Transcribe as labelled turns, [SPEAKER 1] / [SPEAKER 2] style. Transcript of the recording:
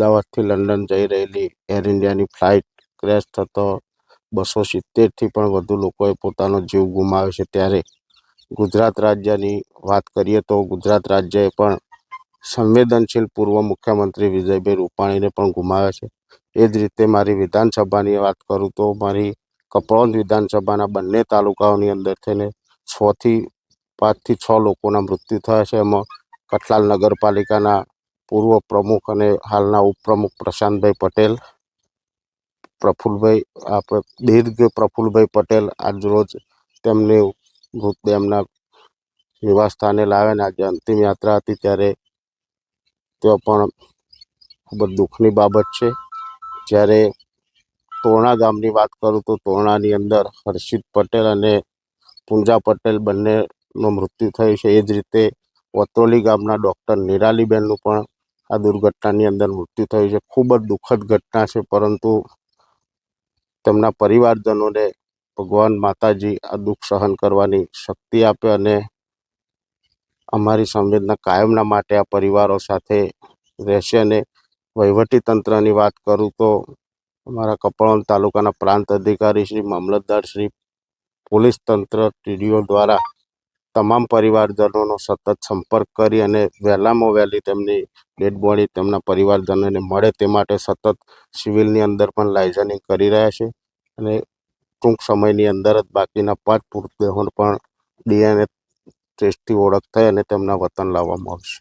[SPEAKER 1] અમદાવાદથી લંડન જઈ રહેલી એર ઇન્ડિયાની ફ્લાઇટ ક્રેશ થતો બસો સિત્તેરથી પણ વધુ લોકોએ પોતાનો જીવ ગુમાવ્યો છે. ત્યારે ગુજરાત રાજ્યની વાત કરીએ તો ગુજરાત રાજ્યએ પણ સંવેદનશીલ પૂર્વ મુખ્યમંત્રી વિજયભાઈ રૂપાણીને પણ ગુમાવ્યા છે. એ જ રીતે મારી વિધાનસભાની વાત કરું તો મારી કપડવંજ વિધાનસભાના બંને તાલુકાઓની અંદર થઈને છથી પાંચથી છ લોકોના મૃત્યુ થયા છે. એમાં કઠલાલ નગરપાલિકાના પૂર્વ પ્રમુખ અને હાલના ઉપપ્રમુખ પ્રશાંતભાઈ પટેલ પ્રફુલભાઈ આપણે દીર્ઘ પ્રફુલભાઈ પટેલ આજરોજ તેમને મૃતદેહના નિવાસસ્થાને નિવાસ સ્થાને લાવ્યા અને આજે અંતિમ યાત્રા હતી ત્યારે તેઓ પણ ખૂબ જ દુઃખની બાબત છે. જ્યારે તોરણા ગામની વાત કરું તો તોરણાની અંદર હર્ષિત પટેલ અને પુંજા પટેલ બંનેનું મૃત્યુ થયું છે. એ જ રીતે વતોલી ગામના ડૉક્ટર નિરાલીબેનનું પણ આ દુર્ઘટનાની અંદર મૃત્યુ થયું છે. ખૂબ જ દુઃખદ ઘટના છે, પરંતુ તેમના પરિવારજનોને ભગવાન માતાજી આ દુઃખ સહન કરવાની શક્તિ આપે અને અમારી સંવેદના કાયમના માટે આ પરિવારો સાથે રહેશે અને તંત્રની વાત કરું તો અમારા કપડવંજ તાલુકાના પ્રાંત અધિકારી શ્રી મામલતદાર શ્રી પોલીસ તંત્ર, ટીડીઓ દ્વારા તમામ પરિવારજનોનો સતત સંપર્ક કરી અને વહેલામાં વહેલી તેમની ડેડ બોડી તેમના પરિવારજનોને મળે તે માટે સતત સિવિલની અંદર પણ લાઇઝનિંગ કરી રહ્યા છે અને ટૂંક સમયની અંદર જ બાકીના પાંચ મૃતદેહોને પણ ડીએનએ ટેસ્ટથી ઓળખ થઈ અને તેમના વતન લાવવામાં આવશે.